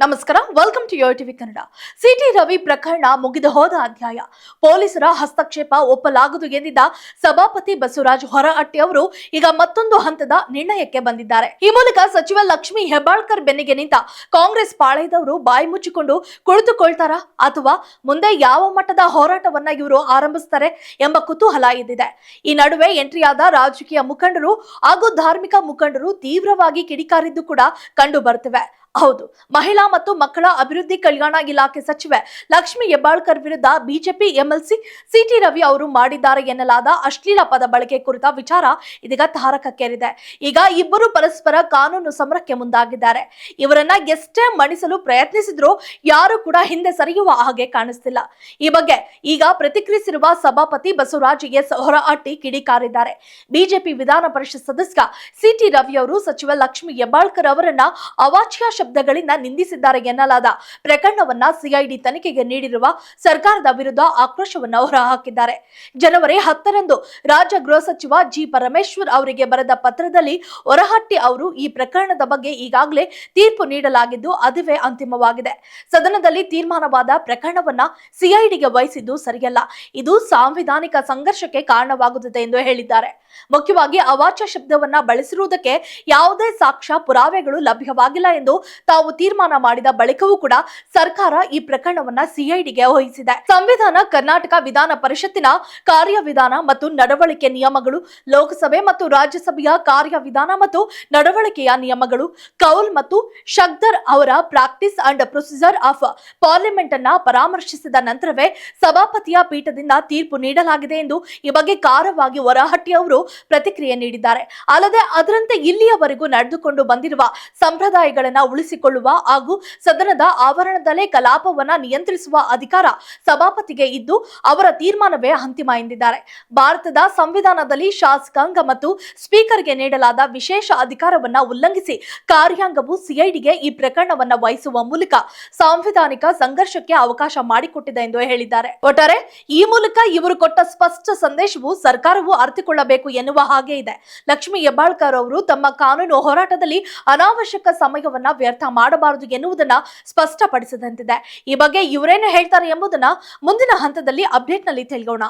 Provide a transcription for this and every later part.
ನಮಸ್ಕಾರ welcome to your TV Kannada C T Ravi ಪ್ರಕರಣ ಮುಗಿದು ಹೋದ ಅಧ್ಯಾಯ. ಪೊಲೀಸರ ಹಸ್ತಕ್ಷೇಪ ಒಪ್ಪಲಾಗದು ಎಂದಿದ್ದ ಸಭಾಪತಿ ಬಸವರಾಜ್ ಹೊರಹಟ್ಟಿ ಅವರು ಈಗ ಮತ್ತೊಂದು ಹಂತದ ನಿರ್ಣಯಕ್ಕೆ ಬಂದಿದ್ದಾರೆ. ಈ ಮೂಲಕ ಸಚಿವ ಲಕ್ಷ್ಮಿ ಹೆಬ್ಬಾಳ್ಕರ್ ಬೆನ್ನಿಗೆ ನಿಂತ ಕಾಂಗ್ರೆಸ್ ಪಾಳೆಯದವರು ಬಾಯಿ ಮುಚ್ಚಿಕೊಂಡು ಕುಳಿತುಕೊಳ್ತಾರಾ ಅಥವಾ ಮುಂದೆ ಯಾವ ಮಟ್ಟದ ಹೋರಾಟವನ್ನ ಇವರು ಆರಂಭಿಸ್ತಾರೆ ಎಂಬ ಕುತೂಹಲ ಇದ್ದಿದೆ ಈ ನಡುವೆ ಎಂಟ್ರಿಯಾದ ರಾಜಕೀಯ ಮುಖಂಡರು ಹಾಗೂ ಧಾರ್ಮಿಕ ಮುಖಂಡರು ತೀವ್ರವಾಗಿ ಕಿಡಿಕಾರಿದ್ದು ಕೂಡ ಕಂಡು ಬರ್ತವೆ ಹೌದು, ಮಹಿಳಾ ಮತ್ತು ಮಕ್ಕಳ ಅಭಿವೃದ್ಧಿ ಕಲ್ಯಾಣ ಇಲಾಖೆ ಸಚಿವೆ ಲಕ್ಷ್ಮಿ ಹೆಬ್ಬಾಳ್ಕರ್ ವಿರುದ್ಧ ಬಿಜೆಪಿ ಎಂಎಲ್ಸಿ ಸಿಟಿ ರವಿ ಅವರು ಮಾಡಿದ್ದಾರೆ ಎನ್ನಲಾದ ಅಶ್ಲೀಲ ಪದ ಬಳಕೆ ಕುರಿತ ವಿಚಾರ ಇದೀಗ ತಾರಕಕ್ಕೇರಿದೆ. ಈಗ ಇಬ್ಬರು ಪರಸ್ಪರ ಕಾನೂನು ಸಮರಕ್ಕೆ ಮುಂದಾಗಿದ್ದಾರೆ. ಇವರನ್ನ ಎಷ್ಟೇ ಮಣಿಸಲು ಪ್ರಯತ್ನಿಸಿದ್ರು ಯಾರು ಕೂಡ ಹಿಂದೆ ಸರಿಯುವ ಹಾಗೆ ಕಾಣಿಸ್ತಿಲ್ಲ. ಈ ಬಗ್ಗೆ ಈಗ ಪ್ರತಿಕ್ರಿಯಿಸಿರುವ ಸಭಾಪತಿ ಬಸವರಾಜ್ ಎಸ್ ಹೊರಹಟ್ಟಿ ಕಿಡಿಕಾರಿದ್ದಾರೆ. ಬಿಜೆಪಿ ವಿಧಾನ ಪರಿಷತ್ ಸದಸ್ಯ ಸಿಟಿ ರವಿ ಅವರು ಸಚಿವ ಲಕ್ಷ್ಮಿ ಹೆಬ್ಬಾಳ್ಕರ್ ಅವರನ್ನ ಅವಾಚ್ಯ ಶಬ್ದಗಳಿಂದ ನಿಂದಿಸಿದ್ದಾರೆ. ಎನ್ನಲಾದ ಪ್ರಕರಣವನ್ನ ಸಿಐಡಿ ತನಿಖೆಗೆ ನೀಡಿರುವ ಸರ್ಕಾರದ ವಿರುದ್ಧ ಆಕ್ರೋಶವನ್ನು ಹೊರಹಾಕಿದ್ದಾರೆ. ಜನವರಿ ಹತ್ತರಂದು ರಾಜ್ಯ ಗೃಹ ಸಚಿವ ಜಿ ಪರಮೇಶ್ವರ್ ಅವರಿಗೆ ಬರೆದ ಪತ್ರದಲ್ಲಿ ಹೊರಹಟ್ಟಿ ಅವರು ಈ ಪ್ರಕರಣದ ಬಗ್ಗೆ ಈಗಾಗಲೇ ತೀರ್ಪು ನೀಡಲಾಗಿದ್ದು ಅದುವೇ ಅಂತಿಮವಾಗಿದೆ. ಸದನದಲ್ಲಿ ತೀರ್ಮಾನವಾದ ಪ್ರಕರಣವನ್ನ ಸಿಐಡಿಗೆ ವಹಿಸಿದ್ದು ಸರಿಯಲ್ಲ. ಇದು ಸಾಂವಿಧಾನಿಕ ಸಂಘರ್ಷಕ್ಕೆ ಕಾರಣವಾಗುತ್ತದೆ ಎಂದು ಹೇಳಿದ್ದಾರೆ. ಮುಖ್ಯವಾಗಿ ಅವಾಚ್ಯ ಶಬ್ದವನ್ನ ಬಳಸಿರುವುದಕ್ಕೆ ಯಾವುದೇ ಸಾಕ್ಷ್ಯ, ಪುರಾವೆಗಳು ಲಭ್ಯವಾಗಿಲ್ಲ ಎಂದು ತಾವು ತೀರ್ಮಾನ ಮಾಡಿದ ಬಳಿಕವೂ ಕೂಡ ಸರ್ಕಾರ ಈ ಪ್ರಕರಣವನ್ನ ಸಿಐಡಿಗೆ ವಹಿಸಿದೆ. ಸಂವಿಧಾನ, ಕರ್ನಾಟಕ ವಿಧಾನ ಪರಿಷತ್ತಿನ ಕಾರ್ಯವಿಧಾನ ಮತ್ತು ನಡವಳಿಕೆ ನಿಯಮಗಳು, ಲೋಕಸಭೆ ಮತ್ತು ರಾಜ್ಯಸಭೆಯ ಕಾರ್ಯವಿಧಾನ ಮತ್ತು ನಡವಳಿಕೆಯ ನಿಯಮಗಳು, ಕೌಲ್ ಮತ್ತು ಶಕ್ದರ್ ಅವರ practice and procedure of parliament ಅನ್ನ ಪರಾಮರ್ಶಿಸಿದ ನಂತರವೇ ಸಭಾಪತಿಯ ಪೀಠದಿಂದ ತೀರ್ಪು ನೀಡಲಾಗಿದೆ ಎಂದು ಈ ಬಗ್ಗೆ ಕಾರವಾಗಿ ಹೊರಹಟ್ಟಿ ಅವರು ಪ್ರತಿಕ್ರಿಯೆ ನೀಡಿದ್ದಾರೆ. ಅಲ್ಲದೆ ಅದರಂತೆ ಇಲ್ಲಿಯವರೆಗೂ ನಡೆದುಕೊಂಡು ಬಂದಿರುವ ಸಂಪ್ರದಾಯಗಳನ್ನ ಉಳಿಸಿಕೊಳ್ಳುವ ಹಾಗೂ ಸದನದ ಆವರಣದಲ್ಲೇ ಕಲಾಪವನ್ನ ನಿಯಂತ್ರಿಸುವ ಅಧಿಕಾರ ಸಭಾಪತಿಗೆ ಇದ್ದು ಅವರ ತೀರ್ಮಾನವೇ ಅಂತಿಮ ಎಂದಿದ್ದಾರೆ. ಭಾರತದ ಸಂವಿಧಾನದಲ್ಲಿ ಶಾಸಕಾಂಗ ಮತ್ತು ಸ್ಪೀಕರ್ಗೆ ನೀಡಲಾದ ವಿಶೇಷ ಅಧಿಕಾರವನ್ನ ಉಲ್ಲಂಘಿಸಿ ಕಾರ್ಯಾಂಗವು ಸಿಐಡಿಗೆ ಈ ಪ್ರಕರಣವನ್ನ ವಹಿಸುವ ಮೂಲಕ ಸಾಂವಿಧಾನಿಕ ಸಂಘರ್ಷಕ್ಕೆ ಅವಕಾಶ ಮಾಡಿಕೊಟ್ಟಿದೆ ಎಂದು ಹೇಳಿದ್ದಾರೆ. ಒಟ್ಟಾರೆ ಈ ಮೂಲಕ ಇವರು ಕೊಟ್ಟ ಸ್ಪಷ್ಟ ಸಂದೇಶವು ಸರ್ಕಾರವು ಅರ್ಥಿಕೊಳ್ಳಬೇಕು ಎನ್ನುವ ಹಾಗೆ ಇದೆ. ಲಕ್ಷ್ಮಿ ಹೆಬ್ಬಾಳ್ಕರ್ ಅವರು ತಮ್ಮ ಕಾನೂನು ಹೋರಾಟದಲ್ಲಿ ಅನಾವಶ್ಯಕ ಸಮಯವನ್ನ ವ್ಯರ್ಥ ಮಾಡಬಾರದು ಎನ್ನುವುದನ್ನ ಸ್ಪಷ್ಟಪಡಿಸಿದಂತಿದೆ. ಈ ಬಗ್ಗೆ ಇವರೇನು ಹೇಳ್ತಾರೆ ಎಂಬುದನ್ನ ಮುಂದಿನ ಹಂತದಲ್ಲಿ ಅಪ್ಡೇಟ್ನಲ್ಲಿ ತಿಳಿಯೋಣ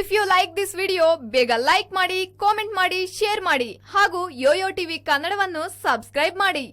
if you like this video ಬೇಗ ಲೈಕ್ ಮಾಡಿ ಕಾಮೆಂಟ್ ಮಾಡಿ ಶೇರ್ ಮಾಡಿ ಹಾಗೂ ಯೋಯೋ ಟಿವಿ ಕನ್ನಡವನ್ನು ಸಬ್ಸ್ಕ್ರೈಬ್ ಮಾಡಿ.